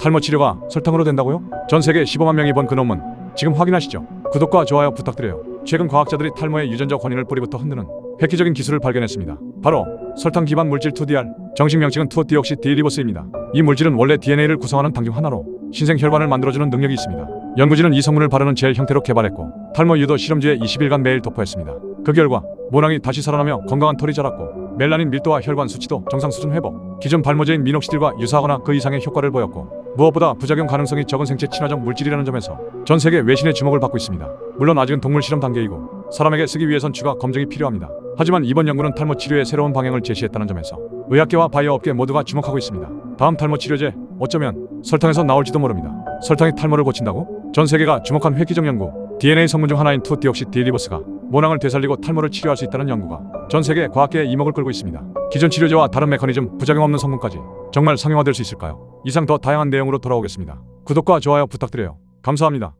탈모 치료가 설탕으로 된다고요? 전 세계 15만 명이 본 그 논문 지금 확인하시죠. 구독과 좋아요 부탁드려요. 최근 과학자들이 탈모의 유전적 원인을 뿌리부터 흔드는 획기적인 기술을 발견했습니다. 바로 설탕 기반 물질 2DR, 정식 명칭은 투어디옥시 디리보스입니다. 이 물질은 원래 DNA를 구성하는 당 중 하나로 신생 혈관을 만들어주는 능력이 있습니다. 연구진은 이 성분을 바르는 젤 형태로 개발했고 탈모 유도 실험지에 20일간 매일 도포했습니다. 그 결과 모낭이 다시 살아나며 건강한 털이 자랐고 멜라닌 밀도와 혈관 수치도 정상 수준 회복, 기존 발모제인 미녹시딜과 유사하거나 그 이상의 효과를 보였고 무엇보다 부작용 가능성이 적은 생체 친화적 물질이라는 점에서 전 세계 외신의 주목을 받고 있습니다. 물론 아직은 동물 실험 단계이고 사람에게 쓰기 위해선 추가 검증이 필요합니다. 하지만 이번 연구는 탈모 치료의 새로운 방향을 제시했다는 점에서 의학계와 바이오 업계 모두가 주목하고 있습니다. 다음 탈모 치료제 어쩌면 설탕에서 나올지도 모릅니다. 설탕이 탈모를 고친다고? 전 세계가 주목한 획기적 연구 DNA 성분 중 하나인 투디옥시 디리버스가 모낭을 되살리고 탈모를 치료할 수 있다는 연구가 전 세계 과학계의 이목을 끌고 있습니다. 기존 치료제와 다른 메커니즘, 부작용 없는 성분까지 정말 상용화될 수 있을까요? 이상 더 다양한 내용으로 돌아오겠습니다. 구독과 좋아요 부탁드려요. 감사합니다.